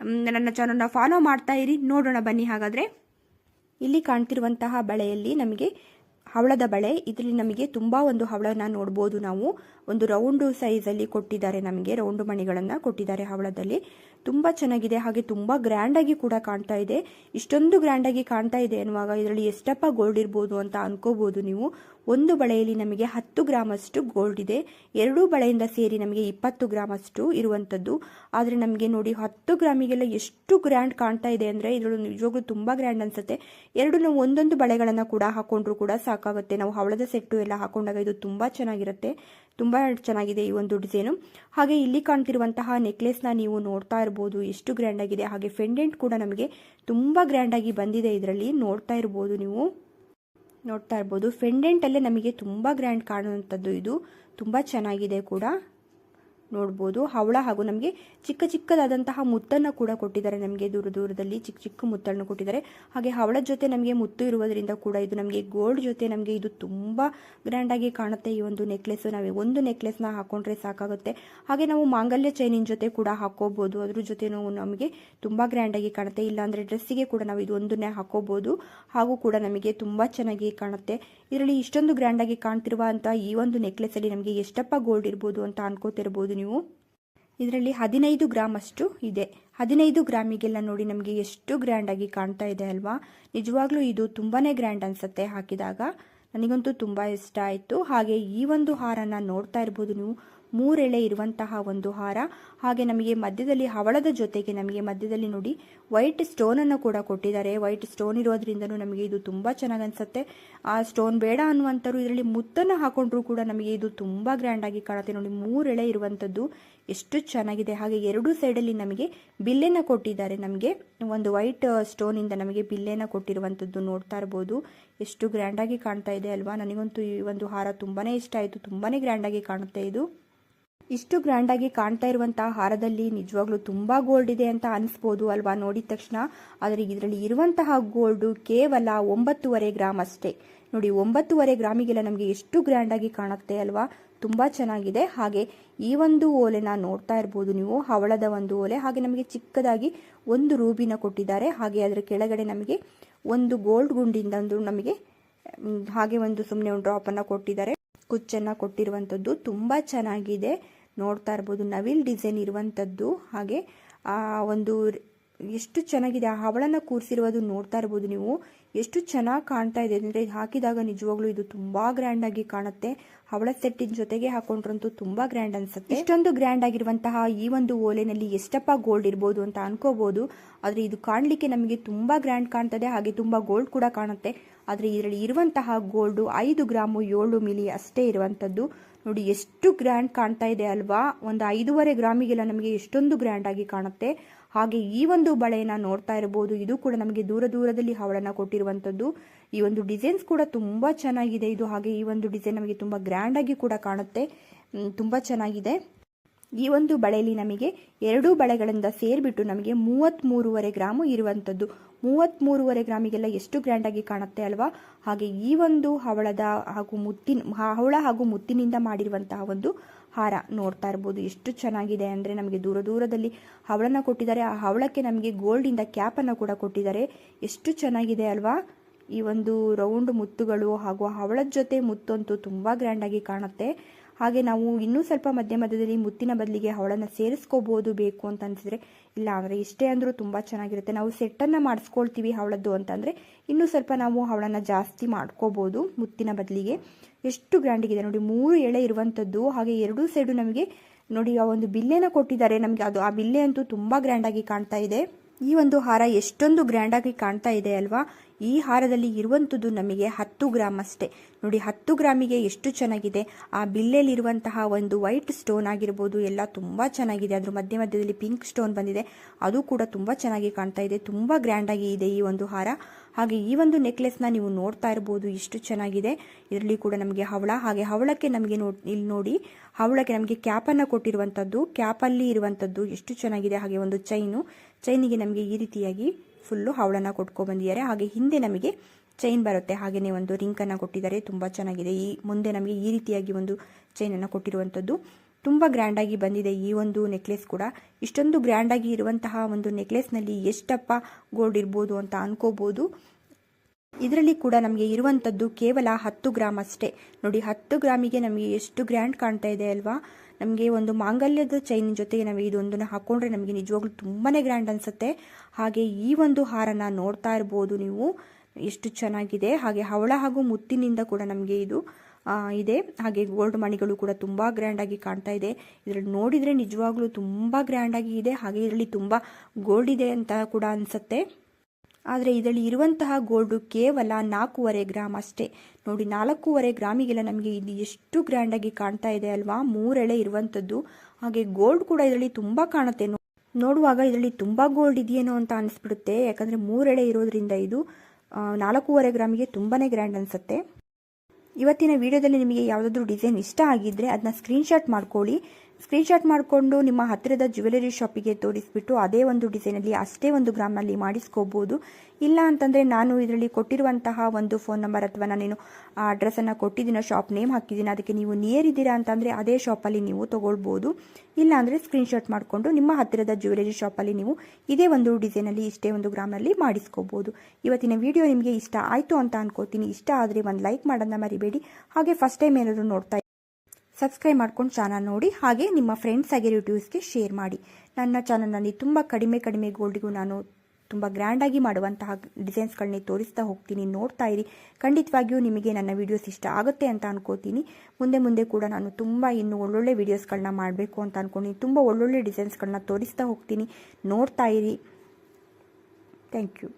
ನನ್ನ ಚಾನಲ್ನ ಫಾಲೋ ಮಾಡ್ತಾ ಇರಿ. ನೋಡೋಣ ಬನ್ನಿ ಹಾಗಾದರೆ. ಇಲ್ಲಿ ಕಾಣ್ತಿರುವಂತಹ ಬಳೆಯಲ್ಲಿ ನಮಗೆ ಹವಳದ ಬಳೆ. ಇದರಲ್ಲಿ ನಮಗೆ ತುಂಬ ಒಂದು ಹವಳನ ನೋಡ್ಬೋದು ನಾವು. ಒಂದು ರೌಂಡು ಸೈಜಲ್ಲಿ ಕೊಟ್ಟಿದ್ದಾರೆ ನಮಗೆ. ರೌಂಡು ಮಣಿಗಳನ್ನು ಕೊಟ್ಟಿದ್ದಾರೆ ಹವಳದಲ್ಲಿ. ತುಂಬ ಚೆನ್ನಾಗಿದೆ. ಹಾಗೆ ತುಂಬ ಗ್ರ್ಯಾಂಡಾಗಿ ಕೂಡ ಕಾಣ್ತಾ ಇದೆ. ಇಷ್ಟೊಂದು ಗ್ರ್ಯಾಂಡಾಗಿ ಕಾಣ್ತಾ ಇದೆ ಅನ್ನುವಾಗ ಇದರಲ್ಲಿ ಎಷ್ಟಪ್ಪ ಗೋಲ್ಡ್ ಇರ್ಬೋದು ಅಂತ ಅನ್ಕೋಬೋದು ನೀವು. ಒಂದು ಬಳೆಯಲ್ಲಿ ನಮಗೆ ಹತ್ತು ಗ್ರಾಮಷ್ಟು ಗೋಲ್ಡ್ ಇದೆ. ಎರಡೂ ಬಳೆಯಿಂದ ಸೇರಿ ನಮಗೆ ಇಪ್ಪತ್ತು ಗ್ರಾಮಷ್ಟು ಇರುವಂಥದ್ದು ಆದರೆ ನಮಗೆ ನೋಡಿ ಹತ್ತು ಗ್ರಾಮಿಗೆಲ್ಲ ಎಷ್ಟು ಗ್ರ್ಯಾಂಡ್ ಕಾಣ್ತಾ ಇದೆ ಅಂದರೆ ಇದರಲ್ಲಿ ನಿಜವಾಗ್ಲೂ ತುಂಬ ಗ್ರ್ಯಾಂಡ್ ಅನ್ಸುತ್ತೆ. ಎರಡು ನಾವು ಒಂದೊಂದು ಬಳೆಗಳನ್ನು ಕೂಡ ಹಾಕೊಂಡ್ರು ಕೂಡ ಸಾಕಾಗುತ್ತೆ. ನಾವು ಹವಳದ ಸೆಟ್ಟು ಎಲ್ಲ ಹಾಕೊಂಡಾಗ ಇದು ತುಂಬ ಚೆನ್ನಾಗಿರುತ್ತೆ. ತುಂಬ ಚೆನ್ನಾಗಿದೆ ಈ ಒಂದು ಡಿಸೈನು. ಹಾಗೆ ಇಲ್ಲಿ ಕಾಣ್ತಿರುವಂತಹ ನೆಕ್ಲೆಸ್ನ ನೀವು ನೋಡ್ತಾ ಇರ್ಬೋದು. ಎಷ್ಟು ಗ್ರ್ಯಾಂಡ್ ಆಗಿದೆ. ಹಾಗೆ ಫೆಂಡೆಂಟ್ ಕೂಡ ನಮಗೆ ತುಂಬ ಗ್ರ್ಯಾಂಡಾಗಿ ಬಂದಿದೆ ಇದರಲ್ಲಿ. ನೋಡ್ತಾ ಇರ್ಬೋದು ನೀವು. ನೋಡ್ತಾ ಇರ್ಬೋದು. ಫೆಂಡೆಂಟಲ್ಲೇ ನಮಗೆ ತುಂಬ ಗ್ರ್ಯಾಂಡ್ ಕಾಣುವಂಥದ್ದು ಇದು. ತುಂಬ ಚೆನ್ನಾಗಿದೆ ಕೂಡ. ನೋಡ್ಬೋದು. ಹವಳ ಹಾಗೂ ನಮಗೆ ಚಿಕ್ಕ ಚಿಕ್ಕದಾದಂತಹ ಮುತ್ತನ್ನು ಕೂಡ ಕೊಟ್ಟಿದ್ದಾರೆ. ನಮಗೆ ದೂರ ದೂರದಲ್ಲಿ ಚಿಕ್ಕ ಚಿಕ್ಕ ಮುತ್ತನ್ನು ಕೊಟ್ಟಿದ್ದಾರೆ. ಹಾಗೆ ಹವಳದ ಜೊತೆ ನಮಗೆ ಮುತ್ತು ಇರುವುದರಿಂದ ಕೂಡ ಇದು ನಮಗೆ ಗೋಲ್ಡ್ ಜೊತೆ ನಮಗೆ ಇದು ತುಂಬ ಗ್ರ್ಯಾಂಡಾಗಿ ಕಾಣುತ್ತೆ. ಈ ಒಂದು ನೆಕ್ಲೆಸ್ ನಾವು ಒಂದು ನೆಕ್ಲೆಸ್ನ ಹಾಕೊಂಡ್ರೆ ಸಾಕಾಗುತ್ತೆ. ಹಾಗೆ ನಾವು ಮಾಂಗಲ್ಯ ಚೈನಿನ ಜೊತೆ ಕೂಡ ಹಾಕೋಬಹುದು ಅದ್ರ ಜೊತೆ ನಮಗೆ ತುಂಬ ಗ್ರ್ಯಾಂಡಾಗಿ ಕಾಣುತ್ತೆ. ಇಲ್ಲಾಂದರೆ ಡ್ರೆಸ್ಸಿಗೆ ಕೂಡ ನಾವು ಇದು ಒಂದನ್ನೇ ಹಾಕೋಬಹುದು ಹಾಗೂ ಕೂಡ ನಮಗೆ ತುಂಬ ಚೆನ್ನಾಗಿ ಕಾಣುತ್ತೆ. ಇದರಲ್ಲಿ ಇಷ್ಟೊಂದು ಗ್ರ್ಯಾಂಡಾಗಿ ಕಾಣ್ತಿರುವಂಥ ಈ ಒಂದು ನೆಕ್ಲೆಸ್ ಅಲ್ಲಿ ನಮಗೆ ಎಷ್ಟಪ್ಪ ಗೋಲ್ಡ್ ಇರ್ಬೋದು ಅಂತ ಅನ್ಕೋತಿರ್ಬೋದು. ನೀವು? ಇದರಲ್ಲಿ ಹದಿನೈದು ಗ್ರಾಮ್ ಅಷ್ಟು ಇದೆ. ಹದಿನೈದು ಗ್ರಾಮಿಗೆಲ್ಲ ನೋಡಿ ನಮಗೆ ಎಷ್ಟು ಗ್ರ್ಯಾಂಡಾಗಿ ಕಾಣ್ತಾ ಇದೆ ಅಲ್ವಾ? ನಿಜವಾಗ್ಲೂ ಇದು ತುಂಬಾ ಗ್ರ್ಯಾಂಡ್ ಅನಿಸುತ್ತೆ ಹಾಕಿದಾಗ. ನನಗಂತೂ ತುಂಬ ಇಷ್ಟ ಆಯಿತು. ಹಾಗೆ ಈ ಒಂದು ಹಾರನ ನೋಡ್ತಾ ಇರ್ಬೋದು ನೀವು. ಮೂರೆಳೆ ಇರುವಂತಹ ಒಂದು ಹಾರ. ಹಾಗೆ ನಮಗೆ ಮಧ್ಯದಲ್ಲಿ ಹವಳದ ಜೊತೆಗೆ ನಮಗೆ ಮಧ್ಯದಲ್ಲಿ ನೋಡಿ ವೈಟ್ ಸ್ಟೋನನ್ನು ಕೂಡ ಕೊಟ್ಟಿದ್ದಾರೆ. ವೈಟ್ ಸ್ಟೋನ್ ಇರೋದ್ರಿಂದನೂ ನಮಗೆ ಇದು ತುಂಬ ಚೆನ್ನಾಗಿ ಅನ್ಸುತ್ತೆ. ಆ ಸ್ಟೋನ್ ಬೇಡ ಅನ್ನುವಂಥವ್ರು ಇದರಲ್ಲಿ ಮುತ್ತನ್ನು ಹಾಕೊಂಡ್ರು ಕೂಡ ನಮಗೆ ಇದು ತುಂಬ ಗ್ರ್ಯಾಂಡಾಗಿ ಕಾಣುತ್ತೆ. ನೋಡಿ, ಮೂರೆಳೆ ಇರುವಂಥದ್ದು ಎಷ್ಟು ಚೆನ್ನಾಗಿದೆ. ಹಾಗೆ ಎರಡೂ ಸೈಡಲ್ಲಿ ನಮಗೆ ಬಿಲ್ಲೆನ ಕೊಟ್ಟಿದ್ದಾರೆ. ನಮಗೆ ಒಂದು ವೈಟ್ ಸ್ಟೋನಿಂದ ನಮಗೆ ಬಿಲ್ಲೆನ ಕೊಟ್ಟಿರುವಂಥದ್ದು ನೋಡ್ತಾ ಇರ್ಬೋದು. ಎಷ್ಟು ಗ್ರ್ಯಾಂಡಾಗಿ ಕಾಣ್ತಾ ಇದೆ ಅಲ್ವಾ? ನನಗಂತೂ ಈ ಒಂದು ಹಾರ ತುಂಬಾ ಇಷ್ಟ ಆಯಿತು. ತುಂಬಾ ಗ್ರ್ಯಾಂಡಾಗಿ ಕಾಣುತ್ತೆ ಇದು. ಇಷ್ಟು ಗ್ರ್ಯಾಂಡಾಗಿ ಕಾಣ್ತಾ ಇರುವಂತಹ ಹಾರದಲ್ಲಿ ನಿಜವಾಗ್ಲೂ ತುಂಬ ಗೋಲ್ಡ್ ಇದೆ ಅಂತ ಅನಿಸ್ಬೋದು ಅಲ್ವಾ? ನೋಡಿದ ತಕ್ಷಣ ಆದರೆ ಇದರಲ್ಲಿ ಇರುವಂತಹ ಗೋಲ್ಡು ಕೇವಲ ಒಂಬತ್ತುವರೆ ಗ್ರಾಮ್ ಅಷ್ಟೇ. ನೋಡಿ, ಒಂಬತ್ತುವರೆ ಗ್ರಾಮಿಗೆಲ್ಲ ನಮಗೆ ಎಷ್ಟು ಗ್ರ್ಯಾಂಡಾಗಿ ಕಾಣುತ್ತೆ ಅಲ್ವಾ? ತುಂಬ ಚೆನ್ನಾಗಿದೆ. ಹಾಗೆ ಈ ಒಂದು ಓಲೆನ ನೋಡ್ತಾ ಇರ್ಬೋದು ನೀವು. ಹವಳದ ಒಂದು ಓಲೆ. ಹಾಗೆ ನಮಗೆ ಚಿಕ್ಕದಾಗಿ ಒಂದು ರೂಬಿನ ಕೊಟ್ಟಿದ್ದಾರೆ. ಹಾಗೆ ಅದರ ಕೆಳಗಡೆ ನಮಗೆ ಒಂದು ಗೋಲ್ಡ್ ಗುಂಡಿಂದ ನಮಗೆ ಹಾಗೆ ಒಂದು ಸುಮ್ಮನೆ ಒಂದು ಡ್ರಾಪನ್ನು ಕೊಟ್ಟಿದ್ದಾರೆ. ಕುಚ್ಚನ್ನು ಕೊಟ್ಟಿರುವಂಥದ್ದು ತುಂಬ ಚೆನ್ನಾಗಿದೆ. ನೋಡ್ತಾ ಇರ್ಬೋದು. ನವಿಲ್ ಡಿಸೈನ್ ಇರುವಂಥದ್ದು ಹಾಗೆ ಆ ಒಂದು ಎಷ್ಟು ಚೆನ್ನಾಗಿದೆ, ಆ ಹವಳನ್ನು ಕೂರಿಸಿರುವುದು ನೋಡ್ತಾ ಇರ್ಬೋದು ನೀವು. ಎಷ್ಟು ಚೆನ್ನಾಗಿ ಕಾಣ್ತಾ ಇದೆ. ಅಂದರೆ ಹಾಕಿದಾಗ ನಿಜವಾಗ್ಲೂ ಇದು ತುಂಬ ಗ್ರ್ಯಾಂಡ್ ಆಗಿ ಕಾಣುತ್ತೆ. ಹವಳ ಸೆಟ್ಟಿನ ಜೊತೆಗೆ ಹಾಕೊಂಡ್ರಂತೂ ತುಂಬ ಗ್ರ್ಯಾಂಡ್ ಅನ್ಸುತ್ತೆ. ಇಷ್ಟೊಂದು ಗ್ರ್ಯಾಂಡ್ ಆಗಿರುವಂತಹ ಈ ಒಂದು ಓಲೆನಲ್ಲಿ ಎಷ್ಟಪ್ಪ ಗೋಲ್ಡ್ ಇರ್ಬೋದು ಅಂತ ಅನ್ಕೋಬಹುದು ಆದರೆ ಇದು ಕಾಣಲಿಕ್ಕೆ ನಮಗೆ ತುಂಬಾ ಗ್ರ್ಯಾಂಡ್ ಕಾಣ್ತದೆ. ಹಾಗೆ ತುಂಬಾ ಗೋಲ್ಡ್ ಕೂಡ ಕಾಣುತ್ತೆ. ಆದರೆ ಇದರಲ್ಲಿ ಇರುವಂತಹ ಗೋಲ್ಡು ಐದು ಗ್ರಾಮು ಏಳು ಮಿಲಿ ಅಷ್ಟೇ ಇರುವಂಥದ್ದು ನೋಡಿ, ಎಷ್ಟು ಗ್ರ್ಯಾಂಡ್ ಕಾಣ್ತಾ ಇದೆ ಅಲ್ವಾ? ಒಂದು ಐದೂವರೆ ಗ್ರಾಮಿಗೆಲ್ಲ ನಮಗೆ ಎಷ್ಟೊಂದು ಗ್ರ್ಯಾಂಡ್ ಆಗಿ ಕಾಣುತ್ತೆ. ಹಾಗೆ ಈ ಒಂದು ಬಳೆಯನ್ನ ನೋಡ್ತಾ ಇರಬಹುದು ಇದು ಕೂಡ ನಮಗೆ ದೂರ ದೂರದಲ್ಲಿ ಹವಳನ ಕೊಟ್ಟಿರುವಂಥದ್ದು. ಈ ಒಂದು ಡಿಸೈನ್ಸ್ ಕೂಡ ತುಂಬಾ ಚೆನ್ನಾಗಿದೆ ಇದು. ಹಾಗೆ ಈ ಒಂದು ಡಿಸೈನ್ ನಮಗೆ ತುಂಬಾ ಗ್ರ್ಯಾಂಡ್ ಆಗಿ ಕೂಡ ಕಾಣುತ್ತೆ. ತುಂಬಾ ಚೆನ್ನಾಗಿದೆ. ಈ ಒಂದು ಬಳೆಯಲ್ಲಿ ನಮಗೆ ಎರಡೂ ಬಳೆಗಳಿಂದ ಸೇರಿಬಿಟ್ಟು ನಮಗೆ ಮೂವತ್ತ್ಮೂರುವರೆ ಗ್ರಾಮು ಇರುವಂಥದ್ದು. ಮೂವತ್ತ್ಮೂರುವರೆ ಗ್ರಾಮಿಗೆಲ್ಲ ಎಷ್ಟು ಗ್ರ್ಯಾಂಡಾಗಿ ಕಾಣುತ್ತೆ ಅಲ್ವಾ? ಹಾಗೆ ಈ ಒಂದು ಹವಳದ ಹಾಗೂ ಮುತ್ತಿನ ಹವಳ ಹಾಗೂ ಮುತ್ತಿನಿಂದ ಮಾಡಿರುವಂತಹ ಒಂದು ಹಾರ ನೋಡ್ತಾ ಇರ್ಬೋದು. ಎಷ್ಟು ಚೆನ್ನಾಗಿದೆ ಅಂದರೆ ನಮಗೆ ದೂರ ದೂರದಲ್ಲಿ ಹವಳನ ಕೊಟ್ಟಿದ್ದಾರೆ. ಆ ಹವಳಕ್ಕೆ ನಮಗೆ ಗೋಲ್ಡಿಂದ ಕ್ಯಾಪನ್ನು ಕೂಡ ಕೊಟ್ಟಿದ್ದಾರೆ. ಎಷ್ಟು ಚೆನ್ನಾಗಿದೆ ಅಲ್ವಾ? ಈ ಒಂದು ರೌಂಡ್ ಮುತ್ತುಗಳು ಹಾಗೂ ಹವಳದ ಜೊತೆ ಮುತ್ತಂತೂ ತುಂಬ ಗ್ರ್ಯಾಂಡಾಗಿ ಕಾಣುತ್ತೆ. ಹಾಗೆ ನಾವು ಇನ್ನೂ ಸ್ವಲ್ಪ ಮಧ್ಯ ಮಧ್ಯದಲ್ಲಿ ಮುತ್ತಿನ ಬದಲಿಗೆ ಅವಳನ್ನು ಸೇರಿಸ್ಕೋಬಹುದು ಬೇಕು ಅಂತ ಅನಿಸಿದ್ರೆ, ಇಲ್ಲ ಅಂದರೆ ಇಷ್ಟೇ ಅಂದರೂ ತುಂಬ ಚೆನ್ನಾಗಿರುತ್ತೆ. ನಾವು ಸೆಟ್ಟನ್ನು ಮಾಡಿಸ್ಕೊಳ್ತೀವಿ ಅವಳದ್ದು ಅಂತಂದರೆ, ಇನ್ನೂ ಸ್ವಲ್ಪ ನಾವು ಅವಳನ್ನು ಜಾಸ್ತಿ ಮಾಡ್ಕೋಬೋದು ಮುತ್ತಿನ ಬದಲಿಗೆ. ಎಷ್ಟು ಗ್ರ್ಯಾಂಡಿಗಿದೆ ನೋಡಿ, ಮೂರು ಎಳೆ ಇರುವಂಥದ್ದು ಹಾಗೆ ಎರಡೂ ಸೈಡು ನಮಗೆ ನೋಡಿ, ಆ ಒಂದು ಬಿಲ್ಲೆನ ಕೊಟ್ಟಿದ್ದಾರೆ. ನಮಗೆ ಅದು, ಆ ಬಿಲ್ಲೆ ಅಂತೂ ತುಂಬ ಗ್ರ್ಯಾಂಡಾಗಿ ಕಾಣ್ತಾ ಇದೆ. ಈ ಒಂದು ಹಾರ ಎಷ್ಟೊಂದು ಗ್ರ್ಯಾಂಡಾಗಿ ಕಾಣ್ತಾ ಇದೆ ಅಲ್ವಾ? ಈ ಹಾರದಲ್ಲಿ ಇರುವಂಥದ್ದು ನಮಗೆ ಹತ್ತು ಗ್ರಾಮ್ ಅಷ್ಟೇ. ನೋಡಿ, ಹತ್ತು ಗ್ರಾಮಿಗೆ ಎಷ್ಟು ಚೆನ್ನಾಗಿದೆ. ಆ ಬಿಲ್ಲೆಲಿರುವಂತಹ ಒಂದು ವೈಟ್ ಸ್ಟೋನ್ ಆಗಿರ್ಬೋದು, ಎಲ್ಲ ತುಂಬ ಚೆನ್ನಾಗಿದೆ. ಅದ್ರ ಮಧ್ಯ ಮಧ್ಯದಲ್ಲಿ ಪಿಂಕ್ ಸ್ಟೋನ್ ಬಂದಿದೆ. ಅದು ಕೂಡ ತುಂಬ ಚೆನ್ನಾಗಿ ಕಾಣ್ತಾ ಇದೆ. ತುಂಬ ಗ್ರ್ಯಾಂಡಾಗಿ ಇದೆ ಈ ಒಂದು ಹಾರ. ಹಾಗೆ ಈ ಒಂದು ನೆಕ್ಲೆಸ್ನ ನೀವು ನೋಡ್ತಾ ಇರ್ಬೋದು ಎಷ್ಟು ಚೆನ್ನಾಗಿದೆ. ಇದರಲ್ಲಿ ಕೂಡ ನಮಗೆ ಹವಳ. ಹಾಗೆ ಹವಳಕ್ಕೆ ನಮಗೆ ಇಲ್ಲಿ ನೋಡಿ, ಹವಳಕ್ಕೆ ನಮಗೆ ಕ್ಯಾಪನ್ನು ಕೊಟ್ಟಿರುವಂಥದ್ದು ಕ್ಯಾಪಲ್ಲಿ ಇರುವಂಥದ್ದು ಎಷ್ಟು ಚೆನ್ನಾಗಿದೆ. ಹಾಗೆ ಒಂದು ಚೈನು. ಚೈನಿಗೆ ನಮಗೆ ಈ ರೀತಿಯಾಗಿ ಫುಲ್ಲು ಹಾವಳನ್ನು ಕೊಟ್ಕೊಂಡು ಬಂದಿದ್ದಾರೆ. ಹಾಗೆ ಹಿಂದೆ ನಮಗೆ ಚೈನ್ ಬರುತ್ತೆ. ಹಾಗೆಯೇ ಒಂದು ರಿಂಕನ್ನು ಕೊಟ್ಟಿದ್ದಾರೆ. ತುಂಬ ಚೆನ್ನಾಗಿದೆ. ಈ ಮುಂದೆ ನಮಗೆ ಈ ರೀತಿಯಾಗಿ ಒಂದು ಚೈನನ್ನು ಕೊಟ್ಟಿರುವಂಥದ್ದು ತುಂಬ ಗ್ರ್ಯಾಂಡಾಗಿ ಬಂದಿದೆ ಈ ಒಂದು ನೆಕ್ಲೆಸ್ ಕೂಡ. ಇಷ್ಟೊಂದು ಗ್ರ್ಯಾಂಡಾಗಿ ಇರುವಂತಹ ಒಂದು ನೆಕ್ಲೆಸ್ನಲ್ಲಿ ಎಷ್ಟಪ್ಪ ಗೋಲ್ಡ್ ಇರ್ಬೋದು ಅಂತ ಅನ್ಕೋಬೋದು. ಇದರಲ್ಲಿ ಕೂಡ ನಮಗೆ ಇರುವಂಥದ್ದು ಕೇವಲ ಹತ್ತು ಗ್ರಾಮ್ ಅಷ್ಟೇ. ನೋಡಿ, ಹತ್ತು ಗ್ರಾಮಿಗೆ ನಮಗೆ ಎಷ್ಟು ಗ್ರ್ಯಾಂಡ್ ಕಾಣ್ತಾ ಇದೆ ಅಲ್ವಾ? ನಮಗೆ ಒಂದು ಮಾಂಗಲ್ಯದ ಚೈನ್ ಜೊತೆಗೆ ನಾವು ಇದೊಂದನ್ನು ಹಾಕೊಂಡ್ರೆ ನಮಗೆ ನಿಜವಾಗ್ಲೂ ತುಂಬಾ ಗ್ರ್ಯಾಂಡ್ ಅನಿಸುತ್ತೆ. ಹಾಗೆ ಈ ಒಂದು ಹಾರನ ನೋಡ್ತಾ ಇರ್ಬೋದು ನೀವು. ಎಷ್ಟು ಚೆನ್ನಾಗಿದೆ. ಹಾಗೆ ಹವಳ ಹಾಗೂ ಮುತ್ತಿನಿಂದ ಕೂಡ ನಮಗೆ ಇದು ಇದೆ. ಹಾಗೆ ಗೋಲ್ಡ್ ಮಣಿಗಳು ಕೂಡ ತುಂಬ ಗ್ರ್ಯಾಂಡಾಗಿ ಕಾಣ್ತಾ ಇದೆ. ಇದರಲ್ಲಿ ನೋಡಿದರೆ ನಿಜವಾಗ್ಲೂ ತುಂಬ ಗ್ರ್ಯಾಂಡಾಗಿ ಇದೆ. ಹಾಗೆ ಇದರಲ್ಲಿ ತುಂಬ ಗೋಲ್ಡ್ ಇದೆ ಅಂತ ಕೂಡ ಅನಿಸುತ್ತೆ. ಆದರೆ ಇದರಲ್ಲಿ ಇರುವಂತಹ ಗೋಲ್ಡು ಕೇವಲ ನಾಲ್ಕೂವರೆ ಗ್ರಾಮ್ ಅಷ್ಟೇ. ನೋಡಿ, ನಾಲ್ಕೂವರೆ ಗ್ರಾಮಿಗೆಲ್ಲ ನಮಗೆ ಇದು ಎಷ್ಟು ಗ್ರ್ಯಾಂಡಾಗಿ ಕಾಣ್ತಾ ಇದೆ ಅಲ್ವಾ? ಮೂರೆಳೆ ಇರುವಂಥದ್ದು ಹಾಗೆ ಗೋಲ್ಡ್ ಕೂಡ ಇದರಲ್ಲಿ ತುಂಬ ಕಾಣುತ್ತೆ. ನೋಡುವಾಗ ಇದರಲ್ಲಿ ತುಂಬ ಗೋಲ್ಡ್ ಇದೆಯೇನೋ ಅಂತ ಅನಿಸ್ಬಿಡುತ್ತೆ. ಯಾಕಂದರೆ ಮೂರೆಳೆ ಇರೋದ್ರಿಂದ ಇದು ನಾಲ್ಕೂವರೆ ಗ್ರಾಮಿಗೆ ತುಂಬಾ ಗ್ರ್ಯಾಂಡ್ ಅನಿಸುತ್ತೆ. ಇವತ್ತಿನ ವಿಡಿಯೋದಲ್ಲಿ ನಿಮಗೆ ಯಾವುದಾದ್ರೂ ಡಿಸೈನ್ ಇಷ್ಟ ಆಗಿದ್ದರೆ ಅದನ್ನ ಸ್ಕ್ರೀನ್ಶಾಟ್ ಮಾಡ್ಕೊಳ್ಳಿ. ಸ್ಕ್ರೀನ್ಶಾಟ್ ಮಾಡಿಕೊಂಡು ನಿಮ್ಮ ಹತ್ತಿರದ ಜ್ಯುವೆಲರಿ ಶಾಪಿಗೆ ತೋರಿಸ್ಬಿಟ್ಟು ಅದೇ ಒಂದು ಡಿಸೈನಲ್ಲಿ ಅಷ್ಟೇ ಒಂದು ಗ್ರಾಮ್ನಲ್ಲಿ ಮಾಡಿಸ್ಕೋಬೋದು. ಇಲ್ಲ ಅಂತಂದರೆ ನಾನು ಇದರಲ್ಲಿ ಕೊಟ್ಟಿರುವಂತಹ ಒಂದು ಫೋನ್ ನಂಬರ್ ಅಥವಾ ನಾನೇನು ಆ ಅಡ್ರೆಸ್ಸನ್ನು ಕೊಟ್ಟಿದ್ದೀನೋ ಶಾಪ್ ನೇಮ್ ಹಾಕಿದ್ದೀನಿ, ಅದಕ್ಕೆ ನೀವು ನಿಯರ್ ಇದ್ದೀರಾ ಅಂತಂದರೆ ಅದೇ ಶಾಪಲ್ಲಿ ನೀವು ತೊಗೊಳ್ಬೋದು. ಇಲ್ಲ ಅಂದರೆ ಸ್ಕ್ರೀನ್ಶಾಟ್ ಮಾಡಿಕೊಂಡು ನಿಮ್ಮ ಹತ್ತಿರದ ಜ್ಯುವೆಲರಿ ಶಾಪಲ್ಲಿ ನೀವು ಇದೇ ಒಂದು ಡಿಸೈನಲ್ಲಿ ಇಷ್ಟೇ ಒಂದು ಗ್ರಾಮ್ನಲ್ಲಿ ಮಾಡಿಸ್ಕೋಬೋದು. ಇವತ್ತಿನ ವಿಡಿಯೋ ನಿಮಗೆ ಇಷ್ಟ ಆಯಿತು ಅಂತ ಅನ್ಕೋತೀನಿ. ಇಷ್ಟ ಆದರೆ ಒಂದು ಲೈಕ್ ಮಾಡೋದನ್ನ ಮರಿಬೇಡಿ. ಹಾಗೆ ಫಸ್ಟ್ ಟೈಮ್ ಏನಾದರೂ ನೋಡ್ತಾ ಸಬ್ಸ್ಕ್ರೈಬ್ ಮಾಡ್ಕೊಂಡು ಚಾನಲ್ ನೋಡಿ, ಹಾಗೆ ನಿಮ್ಮ ಫ್ರೆಂಡ್ಸ್ ಆಗಿ ರಿಲೇಟಿವ್ಸ್ಗೆ ಶೇರ್ ಮಾಡಿ. ನನ್ನ ಚಾನಲ್ನಲ್ಲಿ ತುಂಬ ಕಡಿಮೆ ಕಡಿಮೆ ಗೋಲ್ಡಿಗೂ ನಾನು ತುಂಬ ಗ್ರ್ಯಾಂಡಾಗಿ ಮಾಡುವಂತಹ ಡಿಸೈನ್ಸ್ಗಳನ್ನೇ ತೋರಿಸ್ತಾ ಹೋಗ್ತೀನಿ, ನೋಡ್ತಾ ಇರಿ. ಖಂಡಿತವಾಗಿಯೂ ನಿಮಗೆ ನನ್ನ ವೀಡಿಯೋಸ್ ಇಷ್ಟ ಆಗುತ್ತೆ ಅಂತ ಅನ್ಕೋತೀನಿ. ಮುಂದೆ ಮುಂದೆ ಕೂಡ ನಾನು ತುಂಬ ಇನ್ನು ಒಳ್ಳೊಳ್ಳೆ ವೀಡಿಯೋಸ್ಗಳನ್ನ ಮಾಡಬೇಕು ಅಂತ ಅನ್ಕೊಂಡಿನಿ. ತುಂಬ ಒಳ್ಳೊಳ್ಳೆ ಡಿಸೈನ್ಸ್ಗಳನ್ನ ತೋರಿಸ್ತಾ ಹೋಗ್ತೀನಿ. ನೋಡ್ತಾ ಇರಿ. Thank you